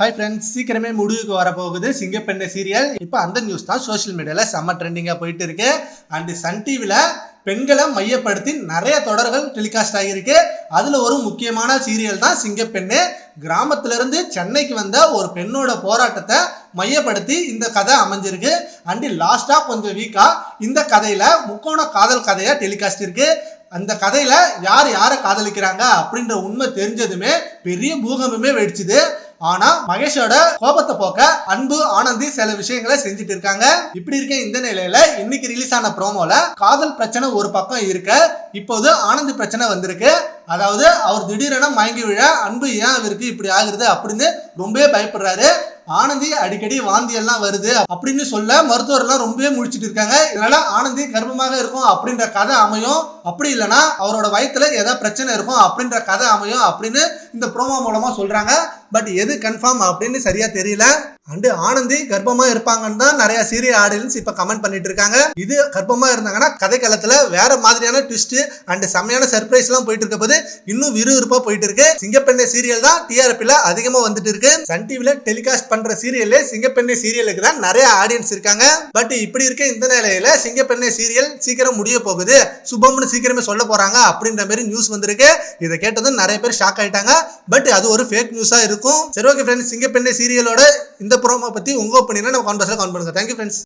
Hi friends சீக்கிரமே முடிவுக்கு வரப்போகுது. சிங்கப்பெண்ணை சீரியல் இப்போ அந்த நியூஸ் தான் சோஷியல் மீடியாவில் செம்ம ட்ரெண்டிங்காக போயிட்டு இருக்கு. அண்ட் சன் டிவியில் பெண்களை மையப்படுத்தி நிறைய தொடர்கள் டெலிகாஸ்ட் ஆகியிருக்கு. அதில் ஒரு முக்கியமான சீரியல் தான் சிங்கப்பெண்ணு. கிராமத்திலிருந்து சென்னைக்கு வந்த ஒரு பெண்ணோட போராட்டத்தை மையப்படுத்தி இந்த கதை அமைஞ்சிருக்கு. அண்டு லாஸ்ட்டாக கொஞ்சம் வீக்காக இந்த கதையில் முக்கோண காதல் கதையாக டெலிகாஸ்ட் இருக்கு. அந்த கதையில யார் யாரை காதலிக்கிறாங்க அப்படின்ற உண்மை தெரிஞ்சதுமே பெரிய பூகம்பமே வெடிச்சுது. ஆனா மகேஷோட கோபத்தை போக்க அன்பு ஆனந்தி சில விஷயங்களை செஞ்சுட்டு இருக்காங்க. இப்படி இருக்க இந்த நிலையில இன்னைக்கு ரிலீஸ் ஆன ப்ரோமோல காதல் பிரச்சனை ஒரு பக்கம் இருக்க. இப்போது ஆனந்தி பிரச்சனை வந்திருக்கு. அதாவது அவர் திடீரென மயங்கி விழ அன்பு ஏன் அவருக்கு இப்படி ஆகுறது அப்படின்னு ரொம்பவே பயப்படுறாரு. ஆனந்தி அடிக்கடி வாந்தி எல்லாம் வருது அப்படின்னு சொல்ல மருத்துவர் எல்லாம் ரொம்பவே முழிச்சிட்டு இருக்காங்க. இதனால ஆனந்தி கர்ப்பமாக இருக்கும் அப்படின்ற கதை அமையும். அப்படி இல்லைன்னா அவரோட வயத்துல ஏதாவது பிரச்சனை இருக்கும் அப்படின்ற கதை அமையும் அப்படின்னு இந்த ப்ரோமோ மூலமா சொல்றாங்க. பட் எது கன்ஃபார்ம் அப்படின்னு சரியா தெரியல. அண்டு ஆனந்தி கர்ப்பமா இருப்பாங்கன்னு தான் நிறைய சீரியல் ஆடியன்ஸ் இப்ப கமெண்ட் பண்ணிட்டு இருக்காங்க. இது கர்ப்பமா இருந்தாங்கன்னா கதைக்களத்துல வேற மாதிரியான ட்விஸ்ட் அண்ட் செம்மையான சர்ப்ரைஸ் எல்லாம் போயிட்டு இருக்க போது இன்னும் விறுவிறுப்பா போயிட்டு இருக்கு. சிங்கப்பெண்ணை சீரியல் தான் டிஆர்பில அதிகமா வந்துட்டு இருக்கு. சன் டிவில டெலிகாஸ்ட் பண்ற சீரியல்ல சிங்கப்பெண்ணை சீரியலுக்கு தான் நிறைய ஆடியன்ஸ் இருக்காங்க. பட் இப்படி இருக்க இந்த நிலையில சிங்கப்பெண்ணை சீரியல் சீக்கிரம் முடிய போகுது. சுபம்னு சீக்கிரமே சொல்ல போறாங்க அப்படின்ற மாதிரி நியூஸ் வந்திருக்கு. இதை கேட்டதும் நிறைய பேர் ஷாக் ஆயிட்டாங்க. பட் அது ஒரு ஃபேக் நியூஸா இருக்கும் சரி ஓகே ஃப்ரெண்ட்ஸ் சிங்கப்பெண்ணை சீரியலோட இந்த ப்ரோமோ பத்தி உங்க ஒப்பீனியனை நம்ம கான்வர்ஸ்ல கான் பண்ணுங்க. Thank you friends